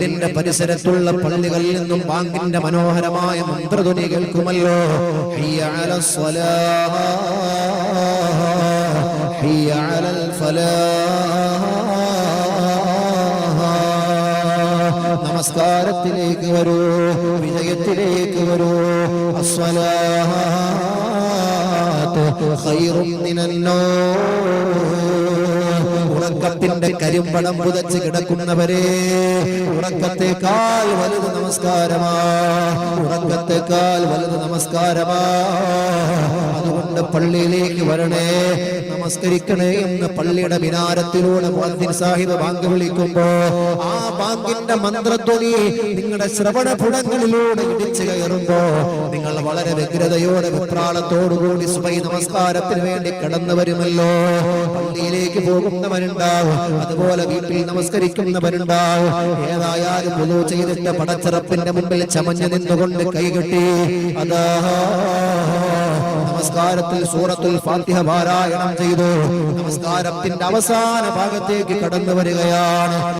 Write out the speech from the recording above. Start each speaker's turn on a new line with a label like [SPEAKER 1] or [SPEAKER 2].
[SPEAKER 1] വീടിന്റെ പരിസരത്തുള്ള പള്ളികളിൽ നിന്നും ബാങ്കിന്റെ മനോഹരമായ മന്ത്രധ്വനി കേൾക്കുമല്ലോ. നമസ്കാരത്തിലേക്ക് വരൂ വിജയത്തിലേക്ക് വരൂ അസ്വലാ خير من. ഉറക്കത്തിന്റെ കരിമ്പടം പുതച്ച് കിടക്കുന്നവരെ ഉറക്കത്തെക്കാൾ വലുത് നമസ്കാരമാ ഉറക്കത്തെക്കാൾ വലുത് നമസ്കാരമാ. അതുകൊണ്ട് പള്ളിയിലേക്ക് വരണേ നമസ്കരിക്കണേ എന്ന് പള്ളിയുടെ മിനാരത്തിലൂടെ മുഅദ്ദിൻ സാഹിബ് ബാങ്ക് വിളിക്കുമ്പോ ആ ബാങ്കിന്റെ മന്ത്രധ്വനി നിങ്ങളുടെ ശ്രവണ ഫുടങ്ങളിലൂടെ ഇടിച്ചു കയറുമ്പോ നിങ്ങൾ വളരെ വ്യഗ്രതയോടെ വിപ്രാളത്തോടുകൂടി സുബൈ നമസ്കാരത്തിന് വേണ്ടി കടന്നു വരുമല്ലോ പള്ളിയിലേക്ക് പോകുന്നവരുണ്ടാവും. അതുപോലെ വീട്ടിൽ നമസ്കരിക്കുന്നവരുണ്ടാവും. ഏതായാലും പുതു ചെയ്തിട്ട് പടച്ചിറപ്പിന്റെ മുമ്പിൽ ചമഞ്ഞു നിന്നുകൊണ്ട് കൈകെട്ടി അതാ നമസ്കാരത്തിൽ സൂറത്തുൽ ഫാത്തിഹ പാരായണം ചെയ്തു. നമസ്കാരത്തിന്റെ അവസാന ഭാഗത്തേക്ക് കടന്നു വരികയാണ്